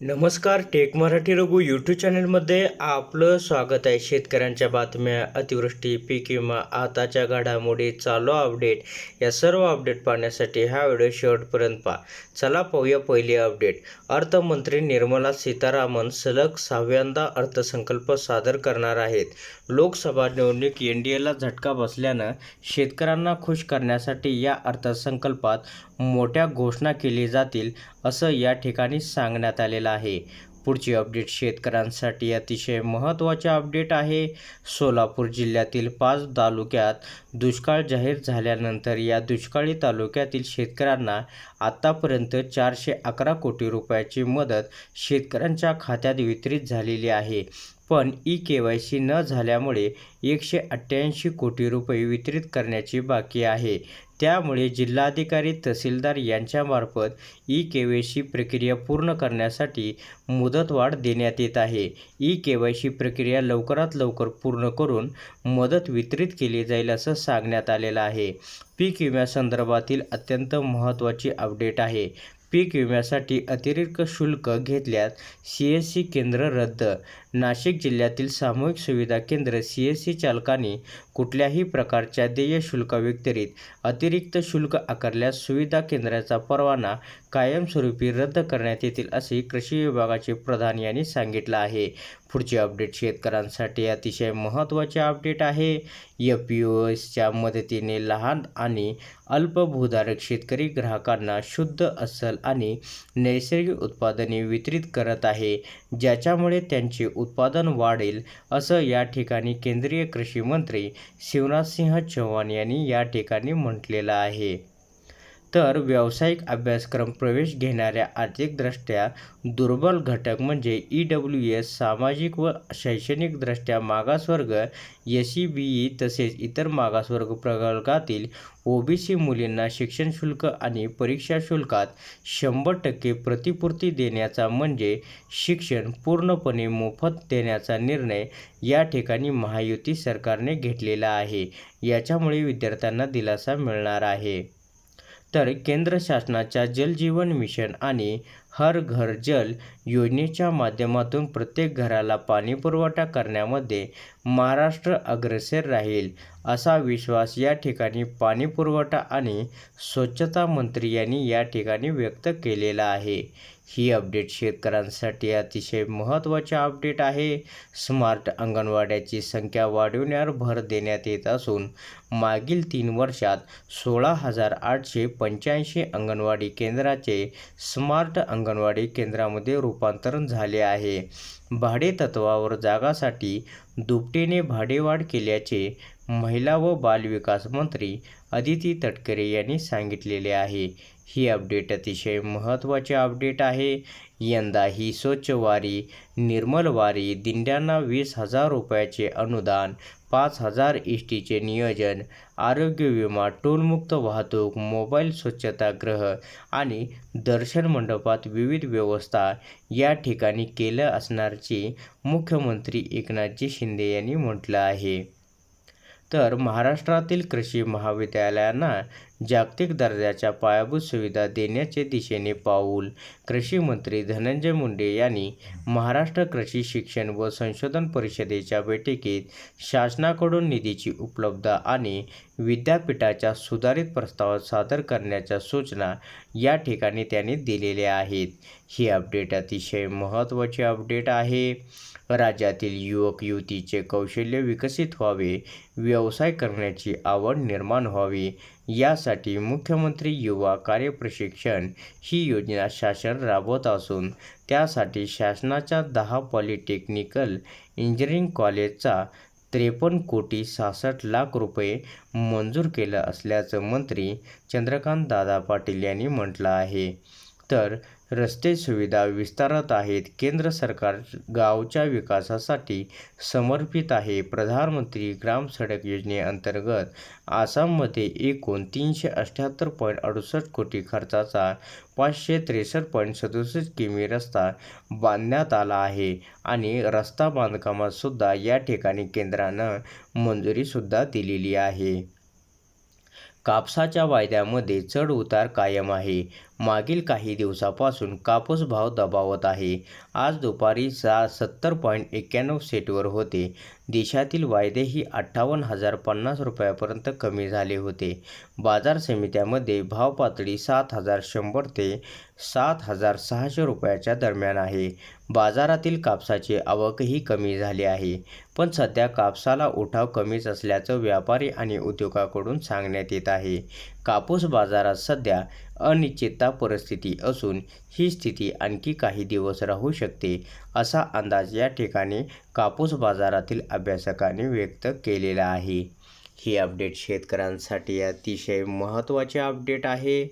नमस्कार take Marathi Raghu YouTube चॅनलमध्ये आपलं स्वागत आहे. शेतकऱ्यांच्या बातम्या अतिवृष्टी पीक विमा आताच्या घडामोडी चालू अपडेट या सर्व अपडेट पाहण्यासाठी हा व्हिडिओ शेवटपर्यंत पहा. चला पाहूया पहिली अपडेट. अर्थमंत्री निर्मला सीतारामन सलग सहाव्यांदा अर्थसंकल्प सादर करणार आहेत. लोकसभा निवडणूक एन डी एला झटका बसल्यानं शेतकऱ्यांना खुश करण्यासाठी या अर्थसंकल्पात मोठ्या घोषणा केली जातील असं या ठिकाणी सांगण्यात आलेलं आहे. पुढची अपडेट शेतकऱ्यांसाठी अतिशय महत्त्वाचे अपडेट आहे. सोलापूर जिल्ह्यातील पाच तालुक्यात दुष्काळ जाहीर झाल्यानंतर या दुष्काळी तालुक्यातील शेतकऱ्यांना आत्तापर्यंत चारशे अकरा कोटी रुपयाची मदत शेतकऱ्यांच्या खात्यात वितरित झालेली आहे. पण ई के वाय सी न झाल्यामुळे एकशे अठ्ठ्याऐंशी कोटी रुपये वितरित करण्याची बाकी आहे. त्यामुळे जिल्हाधिकारी तहसीलदार यांच्यामार्फत ई के वाय सी प्रक्रिया पूर्ण करण्यासाठी मुदतवाढ देण्यात येत आहे. ई के वाय सी प्रक्रिया लवकरात लवकर पूर्ण करून मदत वितरित केली जाईल असं सांगण्यात आलेलं आहे. पीक विम्यासंदर्भातील अत्यंत महत्त्वाची अपडेट आहे. पीक विम्यासाठी अतिरिक्त शुल्क घेतल्यास सी एस सी केंद्र रद्द. नाशिक जिल्ह्यातील सामूहिक सुविधा केंद्र सी एस सी चालकांनी कुठल्याही प्रकारच्या देय शुल्काव्यतिरिक्त अतिरिक्त शुल्क आकारल्यास सुविधा केंद्राचा परवाना कायमस्वरूपी रद्द करण्यात येतील असे कृषी विभागाचे प्रधान यांनी सांगितलं आहे. पुढचे अपडेट शेतकऱ्यांसाठी अतिशय महत्त्वाचे अपडेट आहे. एफ पी एसच्या मदतीने लहान आणि अल्पभूधारक शेतकरी ग्राहकांना शुद्ध अस्सल आणि नैसर्गिक उत्पादने वितरित करत आहे. ज्याच्यामुळे त्यांचे उत्पादन वाढेल असं या ठिकाणी केंद्रीय कृषी मंत्री शिवराजसिंह चौहान यांनी या ठिकाणी म्हटलेलं आहे. तर व्यावसायिक अभ्यासक्रम प्रवेश घेणाऱ्या आर्थिकदृष्ट्या दुर्बल घटक म्हणजे ई डब्ल्यू एस सामाजिक व शैक्षणिकदृष्ट्या मागासवर्ग एस सी बी ई तसेच इतर मागासवर्ग प्रवर्गातील ओ बी सी मुलींना शिक्षण शुल्क आणि परीक्षा शुल्कात शंभर टक्के प्रतिपूर्ती देण्याचा म्हणजे शिक्षण पूर्णपणे मोफत देण्याचा निर्णय या ठिकाणी महायुती सरकारने घेतलेला आहे. याच्यामुळे विद्यार्थ्यांना दिलासा मिळणार आहे. तर केंद्र शासनाच्या जल जीवन मिशन आणि हर घर जल योजनेच्या माध्यमातून प्रत्येक घराला पाणी पुरवठा करण्यामध्ये महाराष्ट्र अग्रेसर राहील असा विश्वास या ठिकाणी पाणीपुरवठा आणि स्वच्छता मंत्री यांनी या ठिकाणी व्यक्त केलेला आहे. ही अपडेट शेतकऱ्यांसाठी अतिशय महत्त्वाचे अपडेट आहे. स्मार्ट अंगणवाड्याची संख्या वाढविण्यावर भर देण्यात येत असून मागील तीन वर्षात सोळा हजार आठशे पंच्याऐंशी अंगणवाडी केंद्राचे स्मार्ट अंगणवाडी केंद्रामध्ये रूपांतरण झाले आहे. भाडेतत्वावर जागासाठी दुपटीने भाडेवाढ केल्याचे महिला व बालविकास मंत्री अदिती तटकरे यांनी सांगितलेले आहे. ही अपडेट अतिशय महत्त्वाचे अपडेट आहे. यंदा ही स्वच्छ वारी निर्मल वारी दिंड्यांना वीस हजार रुपयाचे अनुदान पाच हजार एस टीचे नियोजन आरोग्य विमा टोलमुक्त वाहतूक मोबाईल स्वच्छतागृह आणि दर्शन मंडपात विविध व्यवस्था या ठिकाणी केलं असणारची मुख्यमंत्री एकनाथजी शिंदे यांनी म्हटलं आहे. तर महाराष्ट्रातील कृषी महाविद्यालयांना जागतिक दर्जाच्या पायाभूत सुविधा देण्याचे दिशेने पाऊल. कृषी मंत्री धनंजय मुंडे यांनी महाराष्ट्र कृषी शिक्षण व संशोधन परिषदेच्या बैठकीत शासनाकडून निधीची उपलब्धता आणि विद्यापीठाच्या सुधारित प्रस्तावात सादर करण्याच्या सूचना या ठिकाणी त्यांनी दिलेल्या आहेत. ही अपडेट अतिशय महत्त्वाची अपडेट आहे. राज्यातील युवक युवतीचे कौशल्य विकसित व्हावे व्यवसाय करण्याची आवड निर्माण व्हावी. यासाठी मुख्यमंत्री युवा कार्यप्रशिक्षण ही योजना शासन राबवत असून त्यासाठी शासनाच्या दहा पॉलिटेक्निकल इंजिनिअरिंग कॉलेजचा त्रेपन्न कोटी सहासष्ट लाख रुपये मंजूर केलं असल्याचं मंत्री चंद्रकांत दादा पाटील यांनी म्हटलं आहे. तर रस्ते सुविधा विस्तारत आहेत. केंद्र सरकार गावच्या विकासासाठी समर्पित आहे. प्रधानमंत्री ग्राम सडक योजनेअंतर्गत आसाममध्ये एकूण तीनशे अठ्ठ्याहत्तर पॉईंट अडुसष्ट कोटी खर्चाचा पाचशे त्रेसष्ट पॉईंट सदुसष्ट किमी रस्ता बांधण्यात आला आहे आणि रस्ता बांधकामातसुद्धा या ठिकाणी केंद्रानं मंजुरीसुद्धा दिलेली आहे. कापसाच्या वायद्यामध्ये चढ उतार कायम आहे. मागील काही दिवसापासून कापूस भाव दबावत आहे. आज दुपारी सा सत्तर पॉईंट एक्क्याण्णव सेटवर होते. देशातील वायदेही अठ्ठावन्न हजार पन्नास रुपयापर्यंत कमी झाले होते. बाजार समित्यामध्ये भाव पातळी सात हजार शंभर ते सात हजार सहाशे रुपयाच्या दरम्यान आहे. बाजारातील कापसाची आवकही कमी झाली आहे. पण सध्या कापसाला उठाव कमीच असल्याचं व्यापारी आणि उद्योगाकडून सांगण्यात येत आहे. कापूस बाजारात सध्या अनिश्चितता परिस्थिती असून ही स्थिती आणखी काही दिवस राहू शकते असा अंदाज या ठिकाणी कापूस बाजारातील अभ्यासकांनी व्यक्त केलेला आहे. ही अपडेट शेतकऱ्यांसाठी अतिशय महत्त्वाचे अपडेट आहे.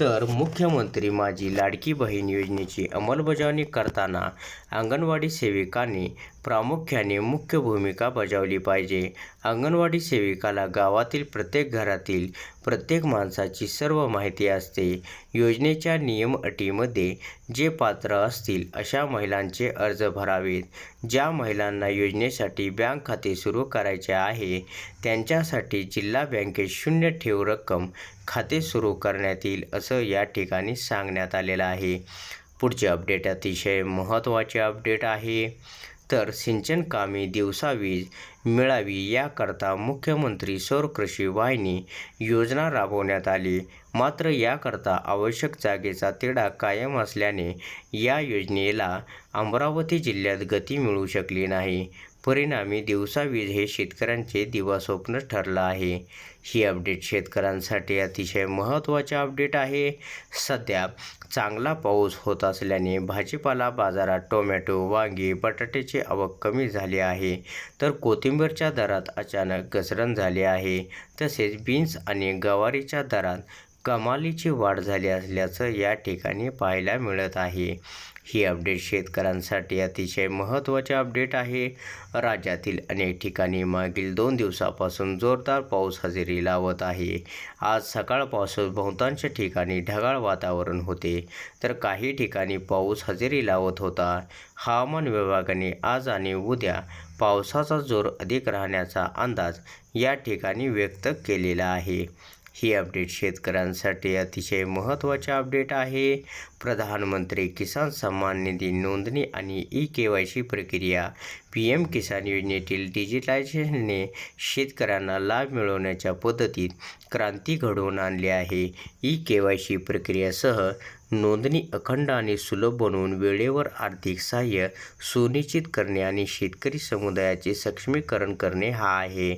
तर मुख्यमंत्री माझी लाडकी बहीण योजनेची अंमलबजावणी करताना अंगणवाडी सेविकांनी प्रामुख्याने मुख्य भूमिका बजावली पाहिजे. अंगणवाडी सेविकाला गावातील प्रत्येक घरातील प्रत्येक माणसाची सर्व माहिती असते. योजनेच्या नियम अटीमध्ये जे पात्र असतील अशा महिलांचे अर्ज भरावेत. ज्या महिलांना योजनेसाठी बँक खाते सुरू करायचे आहे त्यांच्यासाठी जिल्हा बँकेत शून्य ठेव रक्कम खाते सुरू करण्यात येईल असं या ठिकाणी सांगण्यात आलेलं आहे. पुढचे अपडेट अतिशय महत्त्वाचे अपडेट आहे. तर सिंचन कामे दिवसा वीज मिळावी याकरता मुख्यमंत्री सौर कृषी वाहिनी योजना राबवण्यात आली. मात्र याकरता आवश्यक जागेचा तिढा कायम असल्याने या योजनेला अमरावती जिल्ह्यात गती मिळू शकली नाही. परिणामी दिवसा वीज हे शेतकऱ्यांचे दिवास्वप्न ठरलं आहे. ही अपडेट शेतकऱ्यांसाठी अतिशय महत्त्वाचे अपडेट आहे. सध्या चांगला पाऊस होत असल्याने भाजीपाला बाजारात टोमॅटो वांगी बटाट्याची आवक कमी झाली आहे. तर कोथिंबीरच्या दरात अचानक घसरण झाली आहे. तसेच बीन्स आणि गवारीच्या दरात कमालीची वाढ झाली असल्याचं या ठिकाणी पाहायला मिळत आहे. ही अपडेट शेतकऱ्यांसाठी अतिशय महत्त्वाचे अपडेट आहे. राज्यातील अनेक ठिकाणी मागील दोन दिवसापासून जोरदार पाऊस हजेरी लावत आहे. आज सकाळपासून बहुतांश ठिकाणी ढगाळ वातावरण होते. तर काही ठिकाणी पाऊस हजेरी लावत होता. हवामान विभागाने आज आणि उद्या पावसाचा जोर अधिक राहण्याचा अंदाज या ठिकाणी व्यक्त केलेला आहे. ही अपडेट शेतकऱ्यांसाठी अतिशय महत्त्वाचे अपडेट आहे. प्रधानमंत्री किसान सन्मान निधी नोंदणी आणि ई के वाय सी प्रक्रिया. पी एम किसान योजनेतील डिजिटायझेशनने शेतकऱ्यांना लाभ मिळवण्याच्या पद्धतीत क्रांती घडवून आणली आहे. ई के वाय सी प्रक्रियेसह नोंदणी अखंड आणि सुलभ बनवून वेळेवर आर्थिक सहाय्य सुनिश्चित करणे आणि शेतकरी समुदायाचे सक्षमीकरण करणे हा आहे.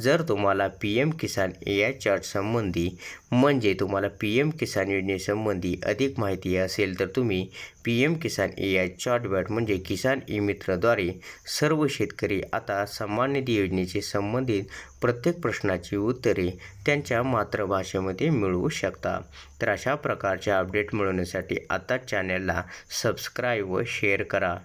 जर तुम्हाला P M Kisan A I chart संबंधी म्हणजे तुम्हाला पी एम किसान योजनेसंबंधी अधिक माहिती असेल तर तुम्ही P M Kisan A I chatbot म्हणजे किसान ई मित्रद्वारे सर्व शेतकरी आता सन्मान निधी योजनेचे संबंधित प्रत्येक प्रश्नाची उत्तरे त्यांच्या मातृभाषेमध्ये मिळवू शकता. तर अशा प्रकारच्या अपडेट मिळवण्यासाठी आता चॅनलला सबस्क्राईब व शेअर करा.